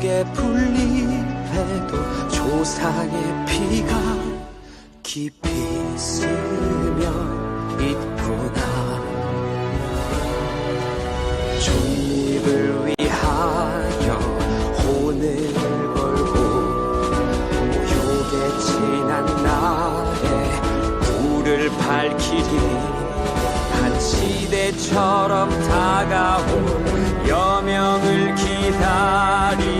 한 폭의 풀잎에도 조상의 피가 깊이 스며 있구나 종립을 위하여 혼을 걸고 모욕에 지난 날에 불을 밝히리 한 시대처럼 다가올 여명을 기다리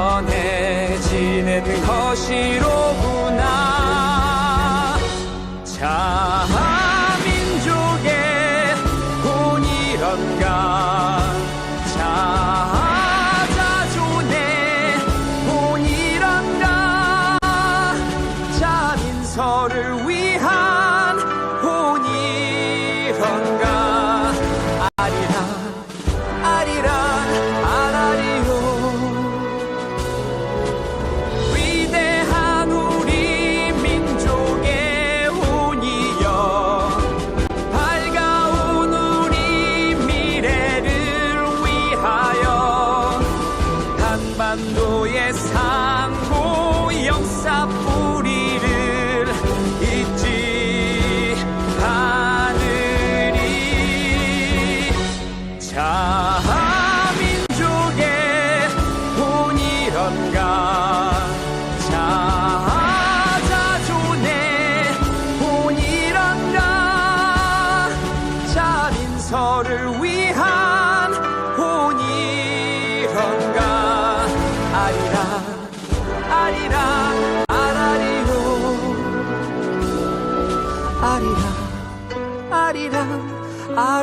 전해지는 것이로구나. 자 한반도의 상고 역사 뿌리를 잊지 않으리. 자민족의 본이런가 자자존의 본이런가 자민서를 위한 아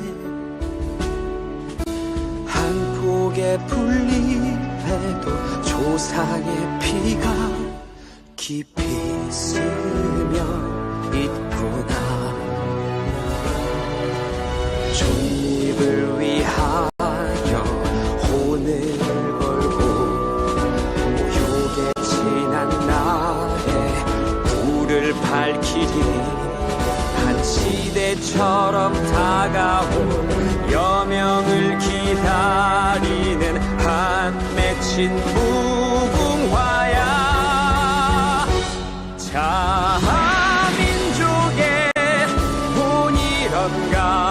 풀잎에도 조상의 피가 깊이 스며 있구나. 독립을 위하여 혼을 걸고 모욕에 지난 날에 불을 밝히리. 한 시대처럼 다가올 여명을 기다리는 한 맺힌 무궁화야. 자민족의 본이런가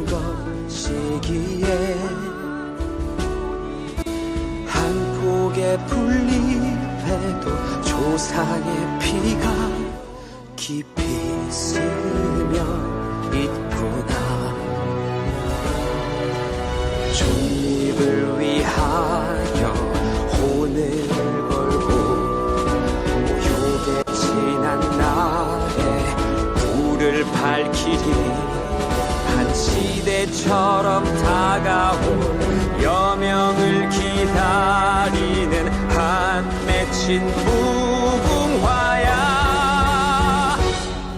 것이기에 한 폭의 풀잎에도 조상의 피가 깊이 스며 맺힌 무궁화야.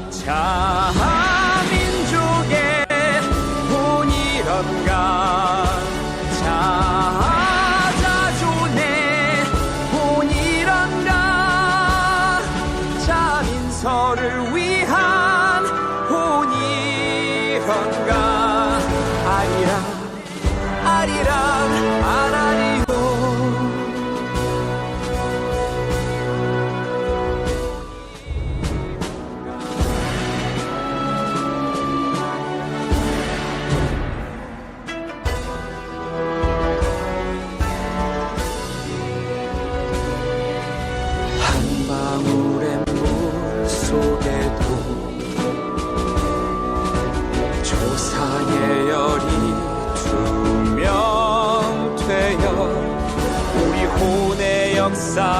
자민족의 본이런가. 자자존의 본이런가. 자민서를 위한 본이런가. 아리랑 아리랑 아라리